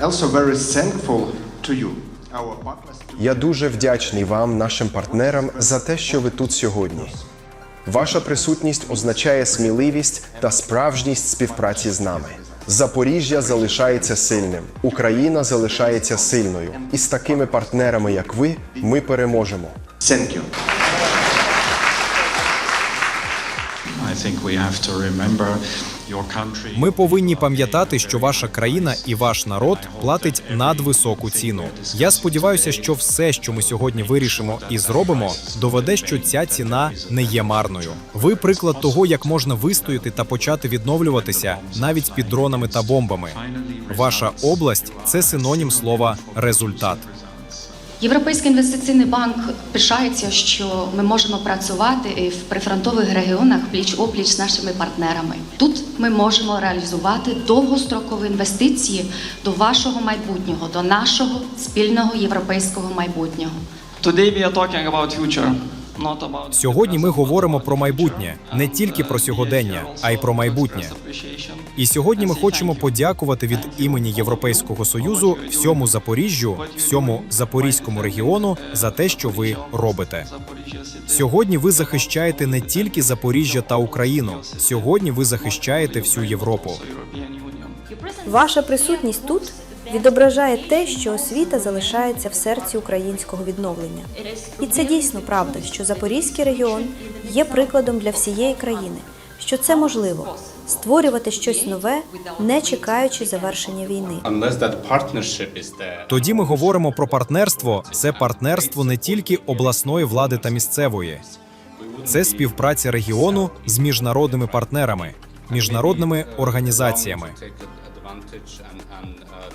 also very thankful to you, our partners. to- Я дуже вдячний вам, нашим партнерам, за те, що ви тут сьогодні. Ваша присутність означає сміливість та справжність співпраці з нами. Запоріжжя залишається сильним, Україна залишається сильною. І з такими партнерами, як ви, ми переможемо. Thank you. I think we have to remember your country. Ми повинні пам'ятати, що ваша країна і ваш народ платить надвисоку ціну. Я сподіваюся, що все, що ми сьогодні вирішимо і зробимо, доведе, що ця ціна не є марною. Ви приклад того, як можна вистояти та почати відновлюватися навіть під дронами та бомбами. Ваша область це синонім слова результат. Європейський інвестиційний банк пишається, що ми можемо працювати і в прифронтових регіонах пліч опліч з нашими партнерами. Тут ми можемо реалізувати довгострокові інвестиції до вашого майбутнього, до нашого спільного європейського майбутнього. Сьогодні ми говоримо про майбутнє, не тільки про сьогодення, а й про майбутнє. І сьогодні ми хочемо подякувати від імені Європейського союзу всьому Запоріжжю, всьому запорізькому регіону за те, що ви робите. Сьогодні ви захищаєте не тільки Запоріжжя та Україну. Сьогодні ви захищаєте всю Європу. Ваша присутність тут відображає те, що освіта залишається в серці українського відновлення. І це дійсно правда, що Запорізький регіон є прикладом для всієї країни, що це можливо створювати щось нове, не чекаючи завершення війни. Тоді ми говоримо про партнерство. Це партнерство не тільки обласної влади та місцевої, це співпраця регіону з міжнародними партнерами, міжнародними організаціями.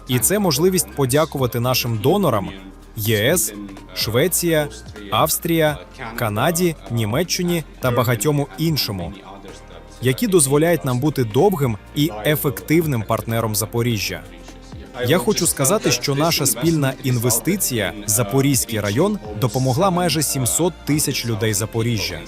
І це можливість подякувати нашим донорам ЄС, Швеція, Австрія, Канаді, Німеччині та багатьому іншому, які дозволяють нам бути довгим і ефективним партнером Запоріжжя. Я хочу сказати, що наша спільна інвестиція Запорізький район допомогла майже 700 тисяч людей Запоріжжя.